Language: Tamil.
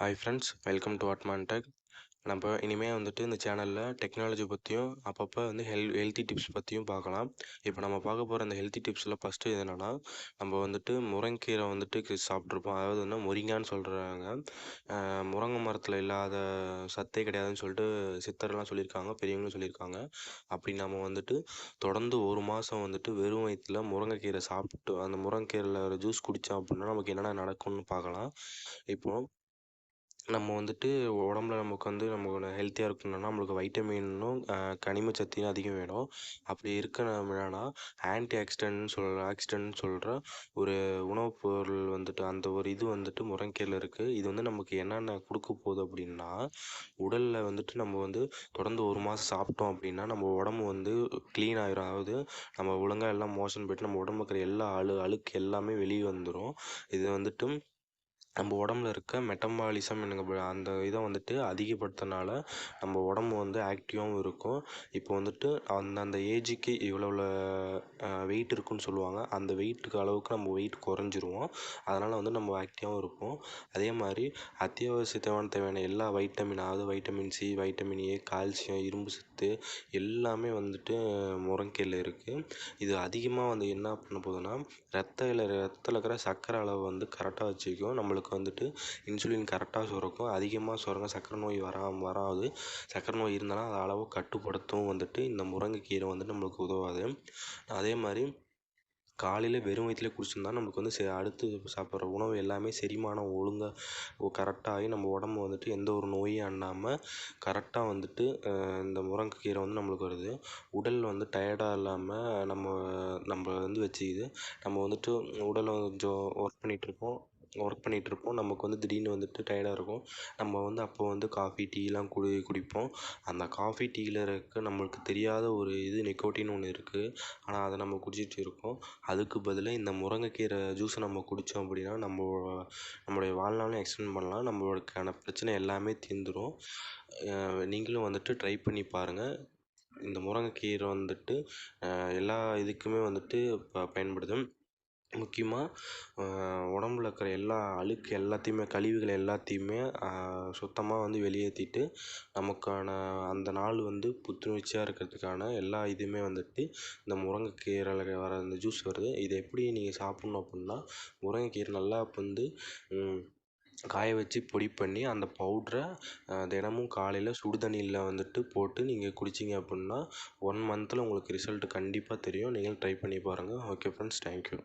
Hi friends welcome to Atman tech நம்ம இனிமேல் வந்துட்டு இந்த சேனலில் டெக்னாலஜி பற்றியும் அப்பப்போ வந்து ஹெல் ஹெல்த்தி டிப்ஸ் பற்றியும் பார்க்கலாம். இப்போ நம்ம பார்க்க போகிற அந்த ஹெல்த்தி டிப்ஸில் ஃபஸ்ட்டு என்னென்னா நம்ம வந்துட்டு முருங்கீரை வந்துட்டு சாப்பிட்ருப்போம் அதாவது வந்து முருங்கான்னு சொல்கிறாங்க முருங்கை மரத்தில் இல்லாத சத்தே கிடையாதுன்னு சொல்லிட்டு சித்தர்லாம் சொல்லியிருக்காங்க பெரியவங்களும் சொல்லியிருக்காங்க. அப்படி நம்ம வந்துட்டு தொடர்ந்து ஒரு மாதம் வந்துட்டு வெறும் வயிற்றில் முருங்கைக்கீரை சாப்பிட்டு அந்த முருங்கைக்கீரையில் ஜூஸ் குடித்தோம் அப்படின்னா நமக்கு என்னென்ன நடக்கும்னு பார்க்கலாம். இப்போது நம்ம வந்துட்டு உடம்புல நமக்கு வந்து நம்ம ஹெல்த்தியாக இருக்கணும்னா நம்மளுக்கு வைட்டமினும் கனிம சத்தும் அதிகம் வேணும். அப்படி இருக்க நம்ம என்னன்னா ஆன்டி ஆக்சிடென்ட்னு சொல்கிற ஆக்சிடென்ட்னு சொல்கிற ஒரு உணவுப் பொருள் வந்துட்டு அந்த ஒரு இது வந்துட்டு முருங்கைக்கீரையில் இருக்குது இது வந்து நமக்கு என்னென்ன கொடுக்க போகுது அப்படின்னா உடலில் வந்துட்டு நம்ம வந்து தொடர்ந்து ஒரு மாதம் சாப்பிட்டோம் அப்படின்னா நம்ம உடம்பு வந்து க்ளீன் ஆகிரும் அதாவது நம்ம ஒழுங்கா எல்லாம் மோஷன் போயிட்டு நம்ம உடம்புல இருக்கிற எல்லா அழு அழுக்கு எல்லாமே வெளியே வந்துடும் இது வந்துட்டு நம்ம உடம்புல இருக்க மெட்டபாலிசம் அந்த இதை வந்துட்டு அதிகப்படுத்துறனால நம்ம உடம்பு வந்து ஆக்டிவாகவும் இருக்கும். இப்போ வந்துட்டு அந்தந்த ஏஜுக்கு இவ்வளோ இவ்வளோ வெயிட் இருக்குன்னு சொல்லுவாங்க. அந்த வெயிட்டுக்கு அளவுக்கு நம்ம வெயிட் குறைஞ்சிருவோம். அதனால் வந்து நம்ம ஆக்டிவாகவும் இருப்போம். அதே மாதிரி அத்தியாவசிய தேவையான தேவையான எல்லா வைட்டமின் அதாவது vitamin C vitamin A calcium இரும்பு சத்து எல்லாமே வந்துட்டு முருங்கைக்கீரையில் இருக்குது இது அதிகமாக வந்து என்ன பண்ண போகுதுன்னா ரத்தத்தில் ரத்தத்தில் இருக்கிற சர்க்கரை அளவு வந்து கரெக்டாக வச்சுக்கும் நம்மளுக்கு வந்துட்டு இன்சுலின் கரெக்டாக சுரக்கும். அதிகமாக சுரங்க சர்க்கரை நோய் வராம வராது. சர்க்கரை நோய் இருந்தாலும் அது அளவு கட்டுப்படுத்தவும் வந்துட்டு இந்த முருங்கைக்கீரை வந்துட்டு நம்மளுக்கு உதவாது. அதே மாதிரி காலையில் வெறும் வயிற்றுல குடிச்சிருந்தா நமக்கு வந்து அடுத்து சாப்பிட்ற உணவு எல்லாமே செரிமானம் ஒழுங்காக கரெக்டாகி நம்ம உடம்பு வந்துட்டு எந்த ஒரு நோயும் அண்டாமல் கரெக்டாக வந்துட்டு இந்த முருங்கைக்கீரை வந்து நம்மளுக்கு வருது. உடல் வந்து டயர்டாக இல்லாமல் நம்ம நம்ம வந்து வச்சுக்குது. நம்ம வந்துட்டு உடலை கொஞ்சம் ஒர்க் பண்ணிகிட்ருப்போம் ஒர்க் பண்ணிகிட்ருப்போம் நமக்கு வந்து திடீர்னு வந்துட்டு டயர்டாக இருக்கும். நம்ம வந்து அப்போ வந்து காஃபி டீலாம் குடி குடிப்போம். அந்த காஃபி டீயில் இருக்க நம்மளுக்கு தெரியாத ஒரு இது நிக்கோட்டின் ஒன்று இருக்குது ஆனால் அதை நம்ம குடிச்சிட்டு இருக்கோம். அதுக்கு பதிலாக இந்த முருங்கைக்கீரை ஜூஸை நம்ம குடித்தோம் அப்படின்னா நம்ம நம்மளுடைய வாழ்நாளும் எக்ஸ்டெண்ட் பண்ணலாம். நம்மளுக்கான பிரச்சனை எல்லாமே தீர்ந்துடும் நீங்களும் வந்துட்டு ட்ரை பண்ணி பாருங்கள் இந்த முருங்கைக்கீரை வந்துட்டு எல்லா இதுக்குமே வந்துட்டு ப பயன்படுது முக்கியமாக உடம்புல இருக்கிற எல்லா அழுக்கு எல்லாத்தையுமே கழிவுகள் எல்லாத்தையுமே சுத்தமாக வந்து வெளியேற்றிட்டு நமக்கான அந்த நாள் வந்து புத்துணர்ச்சியாக இருக்கிறதுக்கான எல்லா இதுவுமே வந்துட்டு இந்த முருங்கைக்கீரையில் வர அந்த ஜூஸ் வருது. இதை எப்படி நீங்கள் சாப்பிட்ணும் அப்படின்னா முருங்கைக்கீரை நல்லா வந்து காய வச்சு பொடி பண்ணி அந்த பவுட்ரை தினமும் காலையில் சுடு தண்ணியில் வந்துட்டு போட்டு நீங்கள் குடிச்சிங்க அப்படின்னா ஒன் மந்தில் உங்களுக்கு ரிசல்ட் கண்டிப்பாக தெரியும். நீங்களும் ட்ரை பண்ணி பாருங்கள் ஓகே ஃப்ரெண்ட்ஸ் தேங்க்யூ